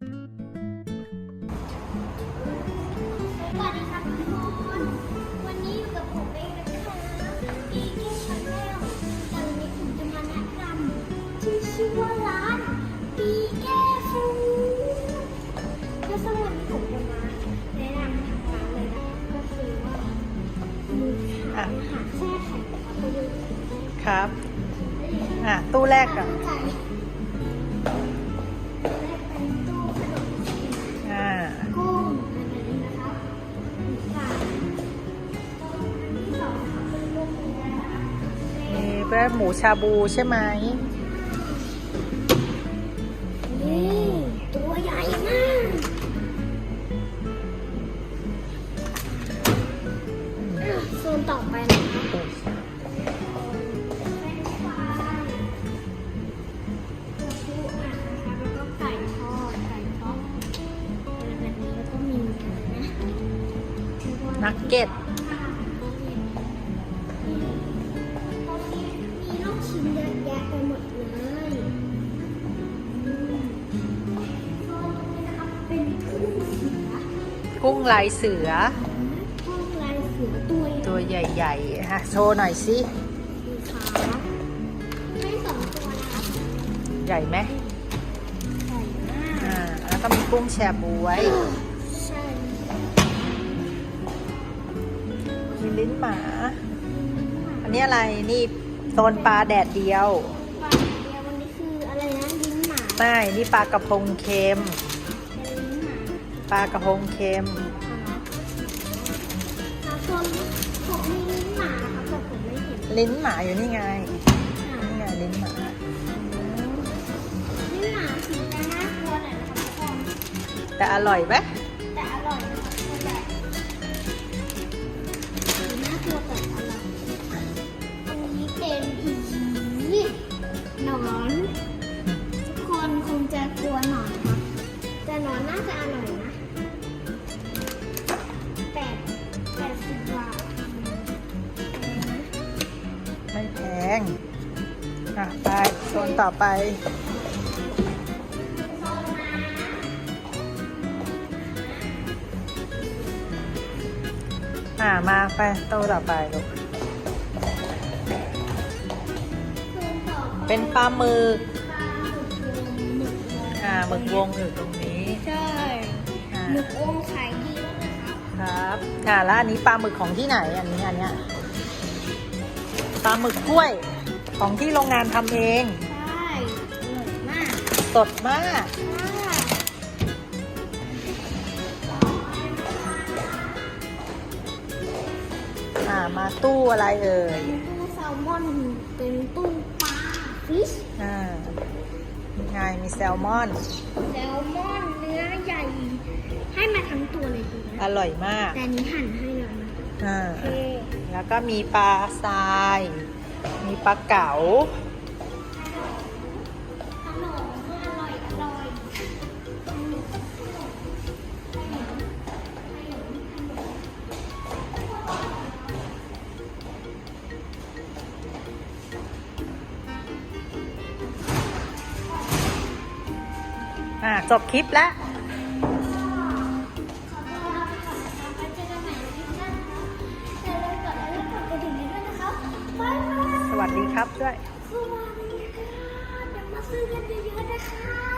สวัสดีครับทุกคนวันนี้อยู่กับผมเองนะคะอีเกชาแนลต่วันนี้ผมจะมาแนะนำที่ชื่อว่าร้านปีแก้ฟูก็สำหรับที่ผมจะมาแนะนำทางร้านเลยนะคะก็คือว่ามีขายอาหารแช่แข็งนะคะไปดูครับ อะ ตู้แรกกัอะนใจ มีแบบหมูชาบูใช่ไหมนี่ตัวใหญ่มาก อะโซนต่อไปนะคะเป็นฟรายปูอัดนะคะแล้วก็ไก่ท กุ้งลายเสือ กุ้งลายเสือตัวตัวใหญ่ๆฮะโชว์หน่อยสิสีขาให้สองตัวนะครับใหญ่ไหมใหญ่มากอ่าแล้วก็มีกุ้งแชบูไว้ใช่มีลิ้นหมา อันนี้อะไรนี่โซนปลาแดดเดียวปลาเดียววันนี้คืออะไรนะลิ้นหมา ไม่นี่ปลากระพงเค็มเป็นลิ้นหมา ปลากระพงเค็ม ครับผมผมมีลิ้นหมาครับแต่ผมไม่เห็นลิ้นหมาอยู่นี่ไงอ่านี่ไงลิ้นหมา ลิ้นหมาสีจะน่ากลัวหน่อยนะครับทุกคนแต่อร่อยไหมแต่อร่อยนะครับตัวใหญ่สีน่ากลัวแต่อร่อยอันนี้เป็นอีหนอนทุกคนคงจะกลัวหนอนครับแต่หนอนน่าจะอร่อย งอะไปโซนต่อไป อ่ามาไปโต๊ะต่อไปลูกเป็นปลาหมึกอ่าหมึกวงอยู่ตรงนี้ใช่อ่าหมึกวงขายดีมากนะครับ ครับอ่าแล้วอันนี้ปลาหมึกของที่ไหนอันนี้อันเนี้ย ปลาหมึกกล้วย ของที่โรงงานทำเอง ใช่อร่อยมากสดมากอ่ามาตู้อะไรเอ่ยตู้แซลมอนเป็นตู้ปลาฟิชอ่านี่ไงมีแซลมอน แซลมอนเนื้อใหญ่ ให้มาทั้งตัวเลยดูอนะร่อยมากแต่อันนี้หั่นให้แล้วนะอ่าโอเค แล้วก็มีปลาทราย มีปลาเก๋าอร่อยอร่อยอ่าจบคลิปแล้วัสดีครับด้วย สวัสดีค่ะเดี๋ยวมาซื้อกันเยอะๆนะคะ